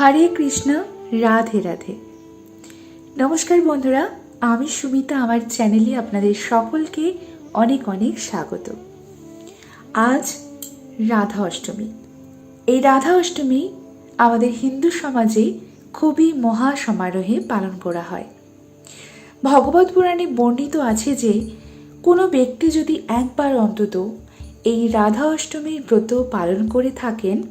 হরে কৃষ্ণ, রাধে রাধে। নমস্কার বন্ধুরা, আমি সুমিতা, আমার চ্যানেলে আপনাদের সকলকে অনেক অনেক স্বাগত। আজ রাধা অষ্টমী। এই রাধা অষ্টমী আমাদের হিন্দু সমাজে খুবই মহা সমারোহে পালন করা হয়। ভগবত পুরাণে বর্ণিত আছে যে, কোনো ব্যক্তি যদি একবার অন্তত এই রাধা অষ্টমীর ব্রত পালন করে থাকেন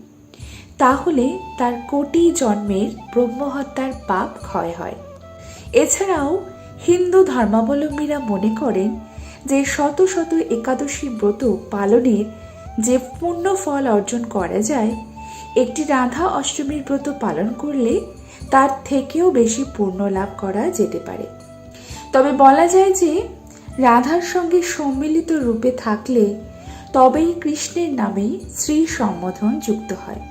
তাহলে তার কোটি জন্মের ব্রহ্মহত্যার পাপ ক্ষয় হয়। এছাড়াও হিন্দু ধর্মাবলম্বীরা মনে করেন যে শত শত একাদশী ব্রত পালনের যে পূর্ণ ফল অর্জন করা যায়, একটি রাধা অষ্টমীর ব্রত পালন করলে তার থেকেও বেশি পূর্ণ লাভ করা যেতে পারে। তবে বলা যায় যে রাধার সঙ্গে সম্মিলিত রূপে থাকলে তবেই কৃষ্ণের নামেই শ্রী সম্বোধন যুক্ত হয়।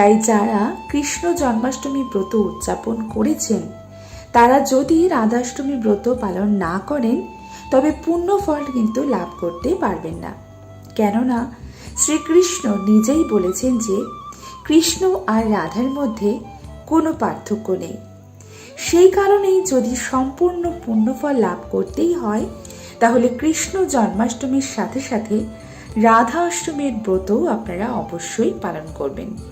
তাই যারা কৃষ্ণ জন্মাষ্টমী ব্রত উদযাপন করেছেন, তারা যদি রাধাষ্টমী ব্রত পালন না করেন, তবে পূর্ণ ফল কিন্তু লাভ করতে পারবেন না। কেননা, শ্রীকৃষ্ণ নিজেই বলেছেন যে, কৃষ্ণ আর রাধার মধ্যে কোনো পার্থক্য নেই। সেই কারণেই যদি সম্পূর্ণ পুণ্যফল লাভ করতেই হয়, তাহলে কৃষ্ণ জন্মাষ্টমীর সাথে সাথে রাধা অষ্টমীর ব্রতও আপনারা অবশ্যই পালন করবেন।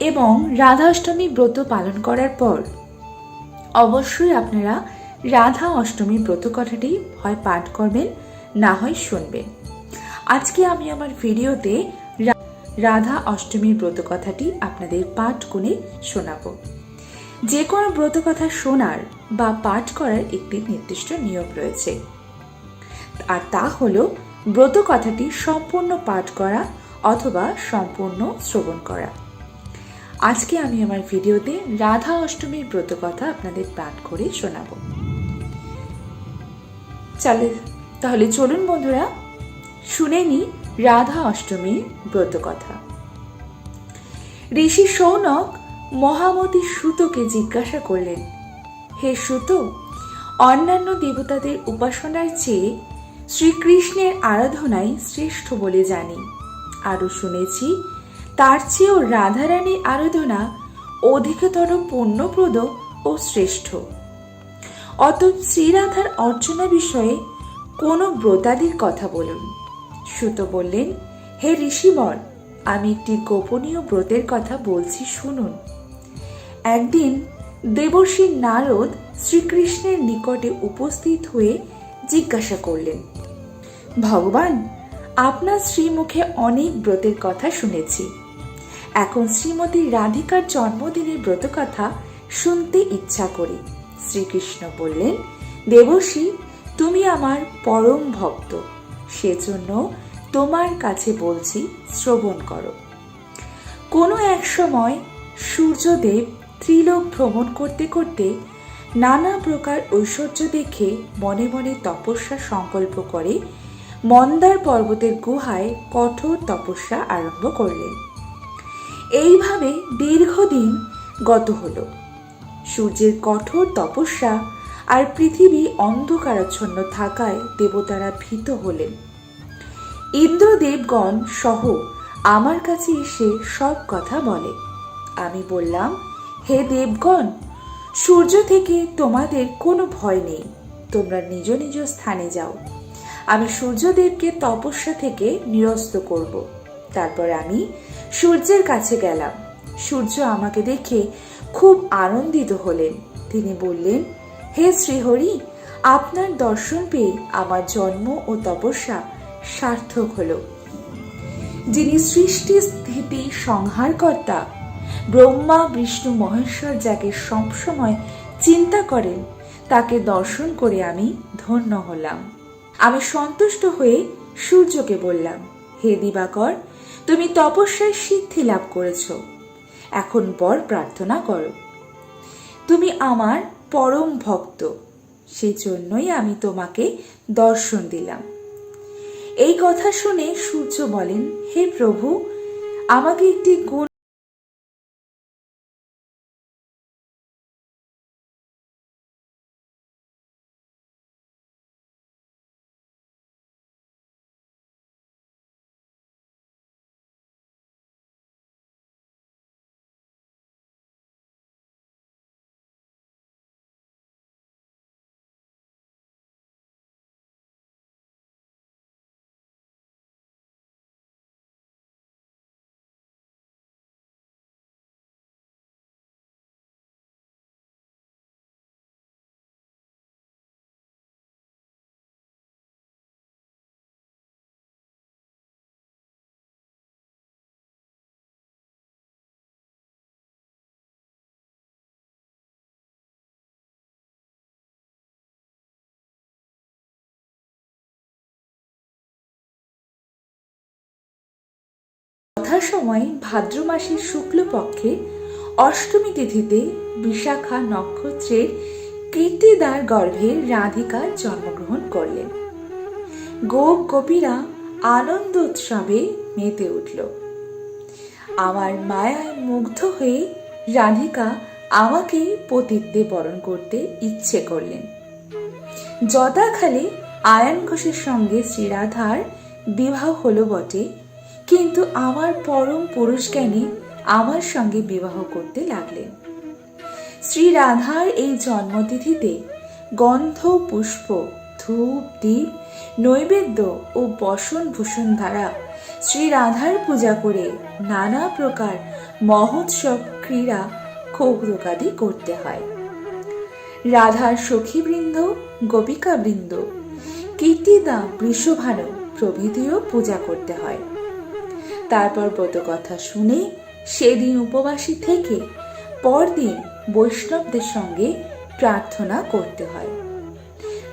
এবং রাধা অষ্টমী ব্রত পালন করার পর। অবশ্যই আপনারা রাধা অষ্টমী ব্রত কথাটি হয় পাঠ করবেন, না হয় শুনবেন। আজকে আমি আমার ভিডিওতে রাধা অষ্টমীর ব্রত কথাটি আপনাদের পাঠ করে শোনাবো। যে কোনো ব্রত কথা শোনার বা পাঠ করার একটি নির্দিষ্ট নিয়ম রয়েছে। আর তা হল ব্রত কথাটি সম্পূর্ণ পাঠ করা অথবা সম্পূর্ণ শ্রবণ করা। আজকে আমি আমার ভিডিওতে রাধা অষ্টমীর ব্রত কথা আপনাদের পাঠ করে শোনাবো। চলে, তাহলে চলুন বন্ধুরা, শুনে নি রাধা অষ্টমীর ব্রত কথা। ঋষি সৌনক মহামতি সুতোকে জিজ্ঞাসা করলেন, হে সুত, অন্যান্য দেবতাদের উপাসনার চেয়ে শ্রীকৃষ্ণের আরাধনাই শ্রেষ্ঠ বলে জানি। আরও শুনেছি তার চেয়েও রাধারানীর আরাধনা অধিকতর পুণ্যপ্রদ ও শ্রেষ্ঠ। অত শ্রীরাধার অর্চনা বিষয়ে কোনো ব্রতাদির কথা বলুন। সুত বললেন, হে ঋষিবর, আমি একটি গোপনীয় ব্রতের কথা বলছি, শুনুন। একদিন দেবর্ষী নারদ শ্রীকৃষ্ণের নিকটে উপস্থিত হয়ে জিজ্ঞাসা করলেন, ভগবান, আপনার শ্রীমুখে অনেক ব্রতের কথা শুনেছি। এখন শ্রীমতী রাধিকার জন্মদিনের ব্রত কথা শুনতে ইচ্ছা করি। শ্রীকৃষ্ণ বললেন, দেবর্ষী, তুমি আমার পরম ভক্ত। সেজন্য তোমার কাছে বলছি, শ্রবণ করো। কোনো এক সময় সূর্যদেব ত্রিলোক ভ্রমণ করতে করতে নানা প্রকার ঐশ্বর্য দেখে মনে মনে তপস্যা সংকল্প করে মন্দার পর্বতের গুহায় কঠোর তপস্যা আরম্ভ করলেন। এইভাবে দীর্ঘদিন গত হলো। সূর্যের কঠোর তপস্যা আর পৃথিবী অন্ধকারাচ্ছন্ন থাকায় দেবতারা ভীত হলেন। ইন্দ্রদেবগণ সহ আমার কাছে এসে সব কথা বলে। আমি বললাম, হে দেবগণ, সূর্য থেকে তোমাদের কোনো ভয় নেই। তোমরা নিজ নিজ স্থানে যাও। আমি সূর্যদেবকে তপস্যা থেকে নিরস্ত করব। তারপর আমি সূর্যের কাছে গেলাম। সূর্য আমাকে দেখে খুব আনন্দিত হলেন। তিনি বললেন, হে শ্রীহরি, আপনার দর্শন পেয়ে আমার জন্ম ও তপস্যা সার্থক হলো। যিনি সৃষ্টি স্থিতি সংহারকর্তা, ব্রহ্মা, বিষ্ণু, মহেশ্বর যাকে সবসময় চিন্তা করেন, তাকে দর্শন করে আমি ধন্য হলাম। আমি সন্তুষ্ট হয়ে সূর্যকে বললাম, হে দিবাকর তুমি তপস্যায় সিদ্ধি লাভ করেছ। এখন বর প্রার্থনা করো। তুমি আমার পরম ভক্ত সেই জন্যই আমি তোমাকে দর্শন দিলাম। এই কথা শুনে সূর্য বলেন, হে প্রভু, আমাকে একটি গুণ যথাসময়ে ভাদ্র মাসের শুক্লপক্ষে অষ্টমী তিথিতে বিশাখা নক্ষত্রের কীর্তিদার গর্ভে রাধিকা জন্মগ্রহণ করলেন। গোপ গোপীরা আনন্দ উৎসবে মেতে উঠল। আমার মায়ায় মুগ্ধ হয়ে রাধিকা আমাকে পতিত্বে বরণ করতে ইচ্ছে করলেন। যদাখালে আয়ান ঘোষের সঙ্গে শ্রীরাধার বিবাহ হলো বটে। কিন্তু আমার পরম পুরুষ জ্ঞানী আমার সঙ্গে বিবাহ করতে লাগলেন। শ্রী রাধার এই জন্মতিথিতে গন্ধ, পুষ্প, ধূপ দ্বীপ নৈবেদ্য ও বসন ভূষণ দ্বারা শ্রী রাধার পূজা করে নানা প্রকার মহোৎসব, ক্রীড়া কৌতুকাদি করতে হয়। রাধার সখীবৃন্দ, গোপিকাবৃন্দ, কীর্তিদা, বৃষভানু প্রভৃতিও পূজা করতে হয়। তারপর ব্রতকথা শুনে সেদিন উপবাসী থেকে পরদিন বৈষ্ণবদের সঙ্গে প্রার্থনা করতে হয়।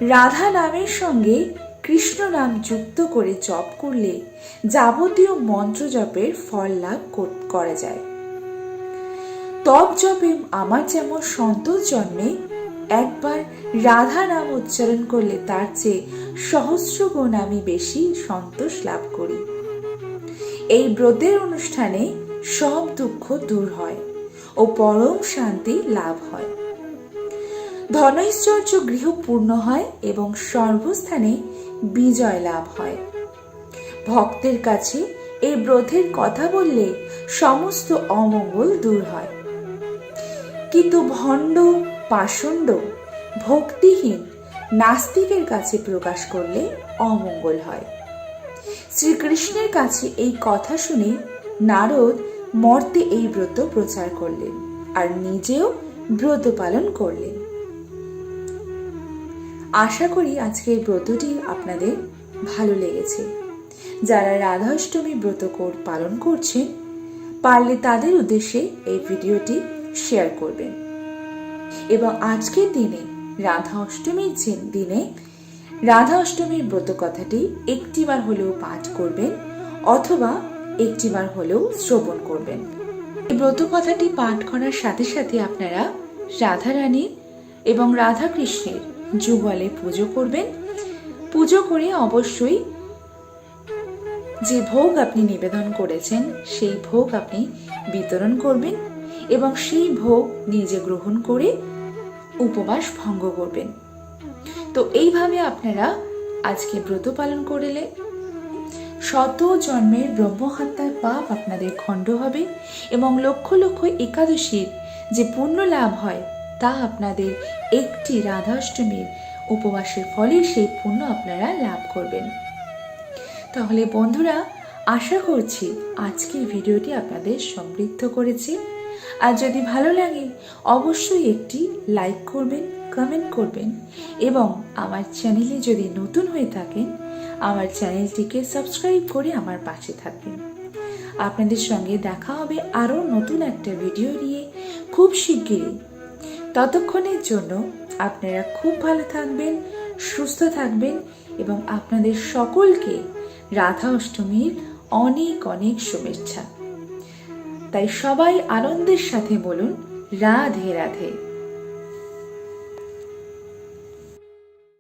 রাধা নামের সঙ্গে কৃষ্ণ নাম যুক্ত করে জপ করলে যাবতীয় মন্ত্র জপের ফল লাভ করা যায়। তপ জপে আমার যেমন সন্তোষ জন্মে, একবার রাধা নাম উচ্চারণ করলে তার চেয়ে সহস্র গুণ আমি বেশি সন্তোষ লাভ করি। এই ব্রতের অনুষ্ঠানে সব দুঃখ দূর হয় ও পরম শান্তি লাভ হয়। ধনৈশ্বর্য গৃহ পূর্ণ হয় এবং সর্বস্থানে বিজয় লাভ হয়। ভক্তের কাছে এই ব্রতের কথা বললে সমস্ত অমঙ্গল দূর হয়। কিন্তু ভণ্ড, পাষণ্ড, ভক্তিহীন নাস্তিকের কাছে প্রকাশ করলে অমঙ্গল হয়। শ্রীকৃষ্ণের কাছে এই কথা শুনে নারদ মর্তে এই ব্রত প্রচার করলেন আর নিজেও ব্রত পালন করলেন। আশা করি আজকের ব্রতটি আপনাদের ভালো লেগেছে। যারা রাধাষ্টমী ব্রত পালন করছেন, পারলে তাদের উদ্দেশ্যে এই ভিডিওটি শেয়ার করবেন। এবং আজকের দিনে রাধা অষ্টমীর দিনে রাধা অষ্টমীর ব্রত কথাটি একটিবার হলেও পাঠ করবেন অথবা একটিবার হলেও শ্রবণ করবেন। এই ব্রত কথাটি পাঠ করার সাথে সাথে আপনারা রাধারানী এবং রাধা কৃষ্ণের যুগলে পুজো করবেন। পুজো করে অবশ্যই যে ভোগ আপনি নিবেদন করেছেন, সেই ভোগ আপনি বিতরণ করবেন এবং সেই ভোগ নিজে গ্রহণ করে উপবাস ভঙ্গ করবেন। তো এইভাবে আপনারা আজকে ব্রত পালন করলে শত জন্মের ব্রহ্মহত্যার পাপ আপনাদের খণ্ড হবে এবং লক্ষ লক্ষ একাদশীর যে পুণ্য লাভ হয়, তা আপনাদের একটি রাধাষ্টমীর উপবাসের ফলে সেই পুণ্য আপনারা লাভ করবেন। তাহলে বন্ধুরা, আশা করছি আজকের ভিডিওটি আপনাদের সমৃদ্ধ করেছে। আর যদি ভালো লাগে, অবশ্যই একটি লাইক করবেন। কমেন্ট করবেন এবং আমার চ্যানেলে যদি নতুন হয়ে থাকেন, আমার চ্যানেলটিকে সাবস্ক্রাইব করে আমার পাশে থাকবেন। আপনাদের সঙ্গে দেখা হবে আরও নতুন একটা ভিডিও নিয়ে খুব শিগগিরই। ততক্ষণের জন্য আপনারা খুব ভালো থাকবেন, সুস্থ থাকবেন এবং আপনাদের সকলকে রাধা অষ্টমীর অনেক অনেক শুভেচ্ছা। তাই সবাই আনন্দের সাথে বলুন, রাধে রাধে।